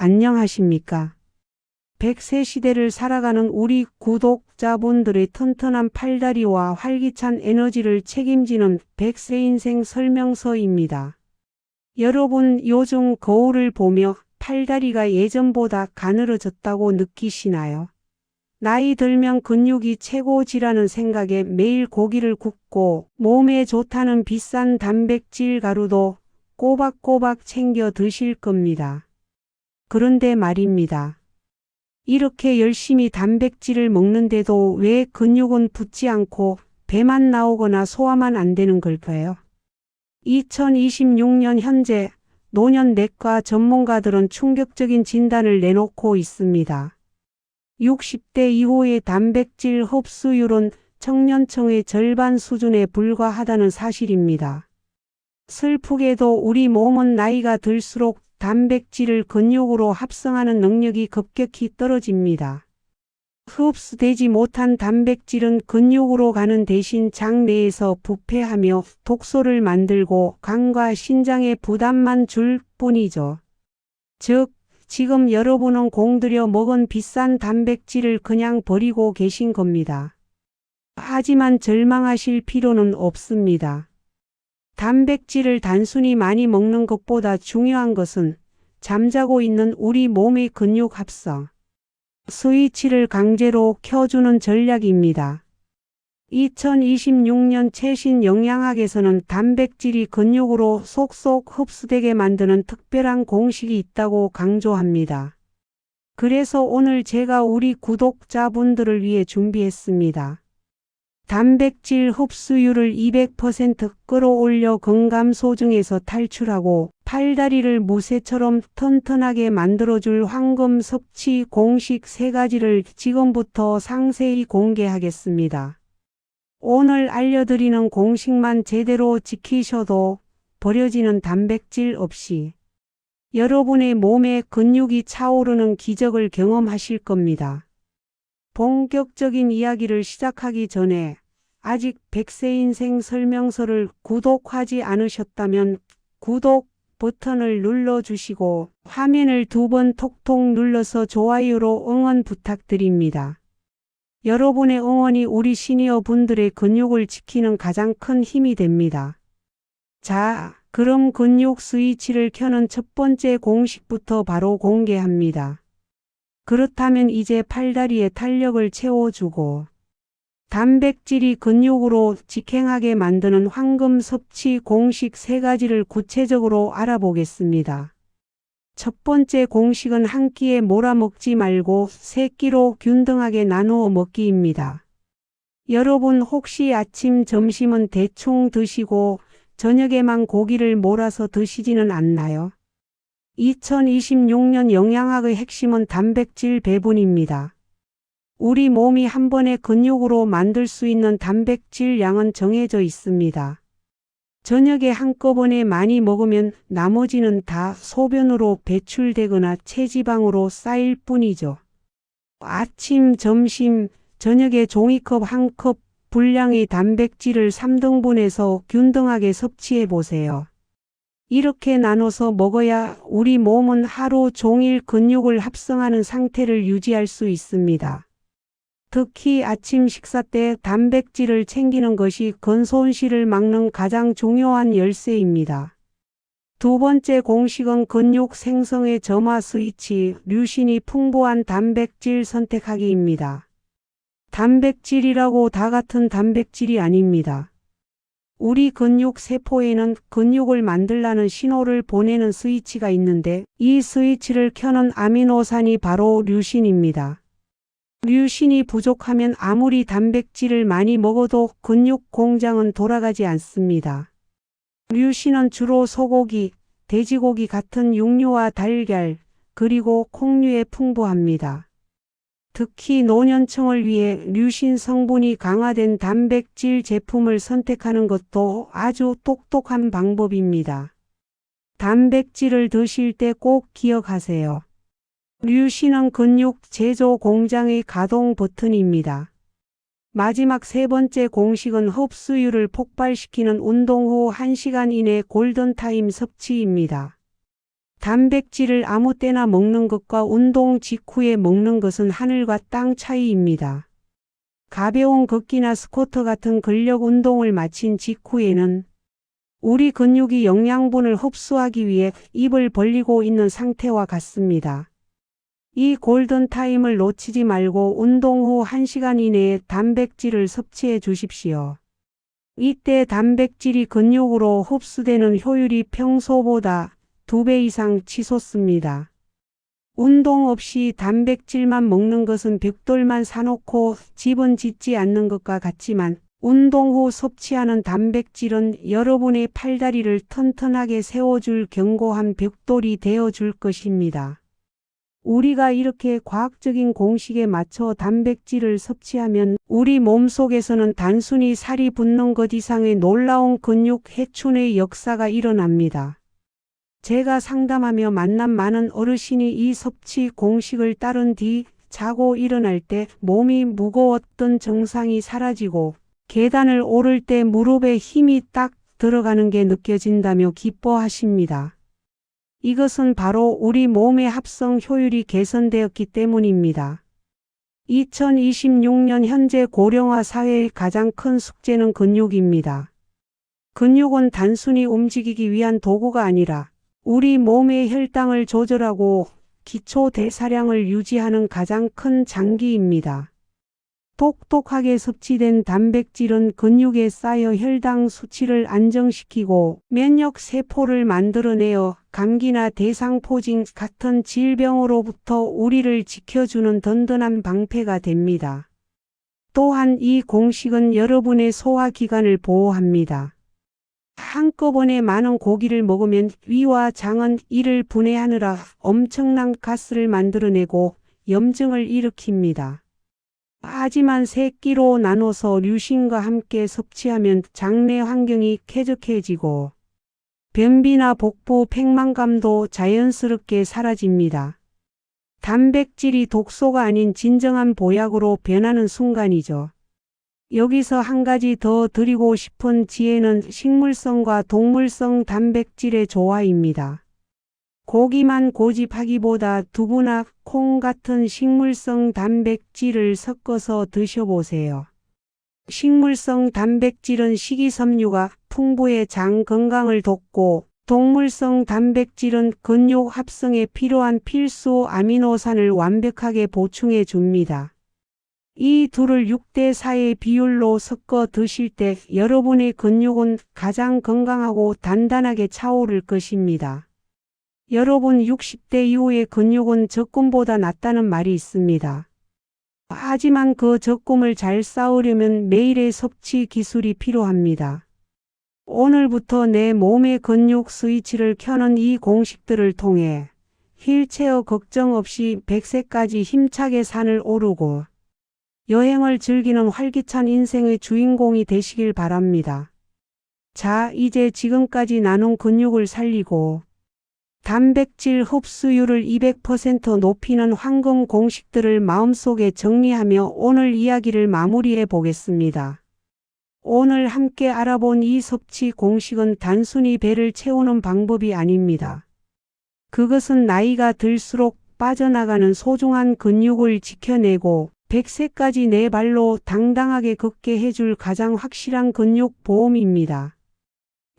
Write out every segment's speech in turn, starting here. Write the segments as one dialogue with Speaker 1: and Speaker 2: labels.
Speaker 1: 안녕하십니까. 100세 시대를 살아가는 우리 구독자분들의 튼튼한 팔다리와 활기찬 에너지를 책임지는 100세 인생 설명서입니다. 여러분 요즘 거울을 보며 팔다리가 예전보다 가늘어졌다고 느끼시나요? 나이 들면 근육이 최고지라는 생각에 매일 고기를 굽고 몸에 좋다는 비싼 단백질 가루도 꼬박꼬박 챙겨 드실 겁니다. 그런데 말입니다. 이렇게 열심히 단백질을 먹는데도 왜 근육은 붙지 않고 배만 나오거나 소화만 안 되는 걸까요? 2026년 현재 노년 내과 전문가들은 충격적인 진단을 내놓고 있습니다. 60대 이후의 단백질 흡수율은 청년층의 절반 수준에 불과하다는 사실입니다. 슬프게도 우리 몸은 나이가 들수록 단백질을 근육으로 합성하는 능력이 급격히 떨어집니다. 흡수되지 못한 단백질은 근육으로 가는 대신 장 내에서 부패하며 독소를 만들고 간과 신장에 부담만 줄 뿐이죠. 즉, 지금 여러분은 공들여 먹은 비싼 단백질을 그냥 버리고 계신 겁니다. 하지만 절망하실 필요는 없습니다. 단백질을 단순히 많이 먹는 것보다 중요한 것은 잠자고 있는 우리 몸의 근육 합성, 스위치를 강제로 켜주는 전략입니다. 2026년 최신 영양학에서는 단백질이 근육으로 속속 흡수되게 만드는 특별한 공식이 있다고 강조합니다. 그래서 오늘 제가 우리 구독자분들을 위해 준비했습니다. 단백질 흡수율을 200% 끌어올려 건감 소증에서 탈출하고 팔다리를 무쇠처럼 튼튼하게 만들어줄 황금 섭취 공식 세 가지를 지금부터 상세히 공개하겠습니다. 오늘 알려드리는 공식만 제대로 지키셔도 버려지는 단백질 없이 여러분의 몸에 근육이 차오르는 기적을 경험하실 겁니다. 본격적인 이야기를 시작하기 전에 아직 100세 인생 설명서를 구독하지 않으셨다면 구독 버튼을 눌러주시고 화면을 두 번 톡톡 눌러서 좋아요로 응원 부탁드립니다. 여러분의 응원이 우리 시니어 분들의 근육을 지키는 가장 큰 힘이 됩니다. 자, 그럼 근육 스위치를 켜는 첫 번째 공식부터 바로 공개합니다. 그렇다면 이제 팔다리에 탄력을 채워주고 단백질이 근육으로 직행하게 만드는 황금 섭취 공식 세 가지를 구체적으로 알아보겠습니다. 첫 번째 공식은 한 끼에 몰아먹지 말고 세 끼로 균등하게 나누어 먹기입니다. 여러분 혹시 아침, 점심은 대충 드시고 저녁에만 고기를 몰아서 드시지는 않나요? 2026년 영양학의 핵심은 단백질 배분입니다. 우리 몸이 한 번에 근육으로 만들 수 있는 단백질 양은 정해져 있습니다. 저녁에 한꺼번에 많이 먹으면 나머지는 다 소변으로 배출되거나 체지방으로 쌓일 뿐이죠. 아침, 점심, 저녁에 종이컵 한 컵 분량의 단백질을 3등분해서 균등하게 섭취해 보세요. 이렇게 나눠서 먹어야 우리 몸은 하루 종일 근육을 합성하는 상태를 유지할 수 있습니다. 특히 아침 식사 때 단백질을 챙기는 것이 근손실을 막는 가장 중요한 열쇠입니다. 두 번째 공식은 근육 생성의 점화 스위치, 류신이 풍부한 단백질 선택하기입니다. 단백질이라고 다 같은 단백질이 아닙니다. 우리 근육 세포에는 근육을 만들라는 신호를 보내는 스위치가 있는데 이 스위치를 켜는 아미노산이 바로 류신입니다. 류신이 부족하면 아무리 단백질을 많이 먹어도 근육 공장은 돌아가지 않습니다. 류신은 주로 소고기, 돼지고기 같은 육류와 달걀, 그리고 콩류에 풍부합니다. 특히 노년층을 위해 류신 성분이 강화된 단백질 제품을 선택하는 것도 아주 똑똑한 방법입니다. 단백질을 드실 때 꼭 기억하세요. 류신은 근육 제조 공장의 가동 버튼입니다. 마지막 세 번째 공식은 흡수율을 폭발시키는 운동 후 1시간 이내 골든타임 섭취입니다. 단백질을 아무 때나 먹는 것과 운동 직후에 먹는 것은 하늘과 땅 차이입니다. 가벼운 걷기나 스쿼트 같은 근력 운동을 마친 직후에는 우리 근육이 영양분을 흡수하기 위해 입을 벌리고 있는 상태와 같습니다. 이 골든타임을 놓치지 말고 운동 후 1시간 이내에 단백질을 섭취해 주십시오. 이때 단백질이 근육으로 흡수되는 효율이 평소보다 2배 이상 치솟습니다. 운동 없이 단백질만 먹는 것은 벽돌만 사놓고 집은 짓지 않는 것과 같지만 운동 후 섭취하는 단백질은 여러분의 팔다리를 튼튼하게 세워줄 견고한 벽돌이 되어줄 것입니다. 우리가 이렇게 과학적인 공식에 맞춰 단백질을 섭취하면 우리 몸속에서는 단순히 살이 붙는 것 이상의 놀라운 근육 해춘의 역사가 일어납니다. 제가 상담하며 만난 많은 어르신이 이 섭취 공식을 따른 뒤 자고 일어날 때 몸이 무거웠던 증상이 사라지고 계단을 오를 때 무릎에 힘이 딱 들어가는 게 느껴진다며 기뻐하십니다. 이것은 바로 우리 몸의 합성 효율이 개선되었기 때문입니다. 2026년 현재 고령화 사회의 가장 큰 숙제는 근육입니다. 근육은 단순히 움직이기 위한 도구가 아니라 우리 몸의 혈당을 조절하고 기초 대사량을 유지하는 가장 큰 장기입니다. 똑똑하게 섭취된 단백질은 근육에 쌓여 혈당 수치를 안정시키고 면역 세포를 만들어내어 감기나 대상포진 같은 질병으로부터 우리를 지켜주는 든든한 방패가 됩니다. 또한 이 공식은 여러분의 소화기관을 보호합니다. 한꺼번에 많은 고기를 먹으면 위와 장은 이를 분해하느라 엄청난 가스를 만들어내고 염증을 일으킵니다. 하지만 세 끼로 나눠서 류신과 함께 섭취하면 장내 환경이 쾌적해지고 변비나 복부 팽만감도 자연스럽게 사라집니다. 단백질이 독소가 아닌 진정한 보약으로 변하는 순간이죠. 여기서 한 가지 더 드리고 싶은 지혜는 식물성과 동물성 단백질의 조화입니다. 고기만 고집하기보다 두부나 콩 같은 식물성 단백질을 섞어서 드셔보세요. 식물성 단백질은 식이섬유가 풍부해 장 건강을 돕고 동물성 단백질은 근육 합성에 필요한 필수 아미노산을 완벽하게 보충해 줍니다. 이 둘을 6대 4의 비율로 섞어 드실 때 여러분의 근육은 가장 건강하고 단단하게 차오를 것입니다. 여러분 60대 이후의 근육은 적금보다 낫다는 말이 있습니다. 하지만 그 적금을 잘 쌓으려면 매일의 섭취 기술이 필요합니다. 오늘부터 내 몸의 근육 스위치를 켜는 이 공식들을 통해 휠체어 걱정 없이 100세까지 힘차게 산을 오르고 여행을 즐기는 활기찬 인생의 주인공이 되시길 바랍니다. 자, 이제 지금까지 나눈 근육을 살리고 단백질 흡수율을 200% 높이는 황금 공식들을 마음속에 정리하며 오늘 이야기를 마무리해 보겠습니다. 오늘 함께 알아본 이 섭취 공식은 단순히 배를 채우는 방법이 아닙니다. 그것은 나이가 들수록 빠져나가는 소중한 근육을 지켜내고 100세까지 내 발로 당당하게 걷게 해줄 가장 확실한 근육 보험입니다.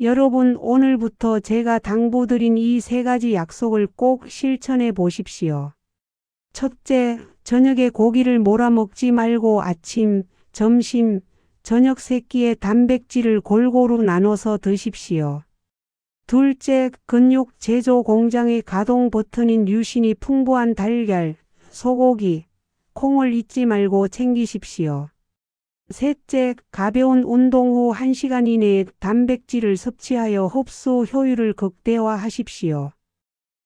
Speaker 1: 여러분 오늘부터 제가 당부드린 이 세 가지 약속을 꼭 실천해 보십시오. 첫째, 저녁에 고기를 몰아먹지 말고 아침, 점심, 저녁 세 끼의 단백질을 골고루 나눠서 드십시오. 둘째, 근육 제조 공장의 가동 버튼인 유신이 풍부한 달걀, 소고기, 콩을 잊지 말고 챙기십시오. 셋째, 가벼운 운동 후 1시간 이내에 단백질을 섭취하여 흡수 효율을 극대화하십시오.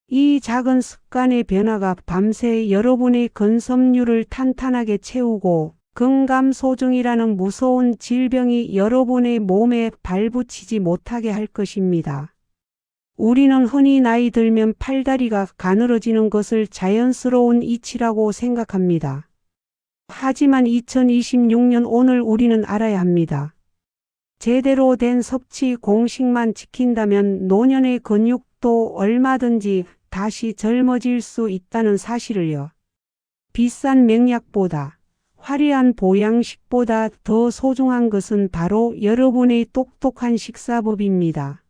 Speaker 1: 이 작은 습관의 변화가 밤새 여러분의 건섬유를 탄탄하게 채우고 근감소증이라는 무서운 질병이 여러분의 몸에 발붙이지 못하게 할 것입니다. 우리는 흔히 나이 들면 팔다리가 가늘어지는 것을 자연스러운 이치라고 생각합니다. 하지만 2026년 오늘 우리는 알아야 합니다. 제대로 된 섭취 공식만 지킨다면 노년의 근육도 얼마든지 다시 젊어질 수 있다는 사실을요. 비싼 맹약보다 화려한 보양식보다 더 소중한 것은 바로 여러분의 똑똑한 식사법입니다.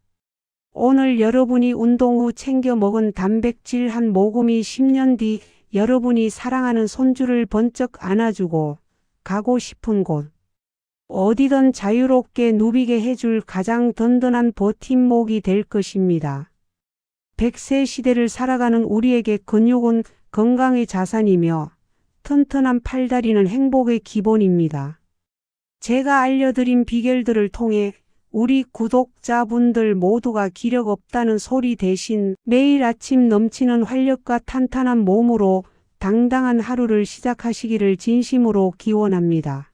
Speaker 1: 오늘 여러분이 운동 후 챙겨 먹은 단백질 한 모금이 10년 뒤 여러분이 사랑하는 손주를 번쩍 안아주고 가고 싶은 곳, 어디든 자유롭게 누비게 해줄 가장 든든한 버팀목이 될 것입니다. 100세 시대를 살아가는 우리에게 근육은 건강의 자산이며 튼튼한 팔다리는 행복의 기본입니다. 제가 알려드린 비결들을 통해 우리 구독자분들 모두가 기력 없다는 소리 대신 매일 아침 넘치는 활력과 탄탄한 몸으로 당당한 하루를 시작하시기를 진심으로 기원합니다.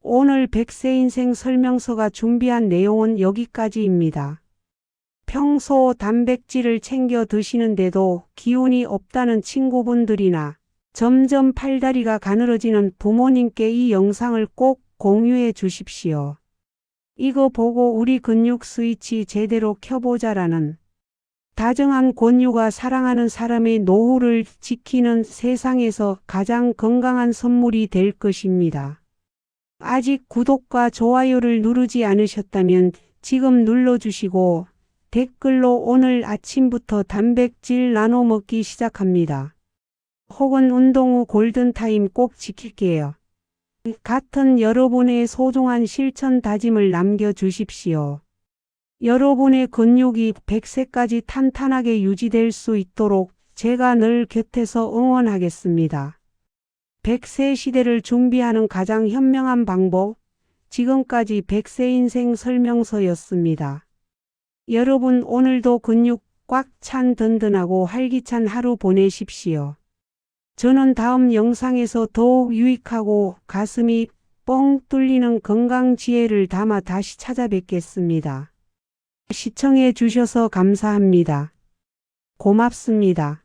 Speaker 1: 오늘 100세 인생 설명서가 준비한 내용은 여기까지입니다. 평소 단백질을 챙겨 드시는데도 기운이 없다는 친구분들이나 점점 팔다리가 가늘어지는 부모님께 이 영상을 꼭 공유해 주십시오. 이거 보고 우리 근육 스위치 제대로 켜보자라는 다정한 권유가 사랑하는 사람의 노후를 지키는 세상에서 가장 건강한 선물이 될 것입니다. 아직 구독과 좋아요를 누르지 않으셨다면 지금 눌러주시고 댓글로 오늘 아침부터 단백질 나눠 먹기 시작합니다. 혹은 운동 후 골든타임 꼭 지킬게요. 같은 여러분의 소중한 실천 다짐을 남겨주십시오. 여러분의 근육이 100세까지 탄탄하게 유지될 수 있도록 제가 늘 곁에서 응원하겠습니다. 100세 시대를 준비하는 가장 현명한 방법, 지금까지 100세 인생 설명서였습니다. 여러분 오늘도 근육 꽉 찬 든든하고 활기찬 하루 보내십시오. 저는 다음 영상에서 더욱 유익하고 가슴이 뻥 뚫리는 건강 지혜를 담아 다시 찾아뵙겠습니다. 시청해 주셔서 감사합니다. 고맙습니다.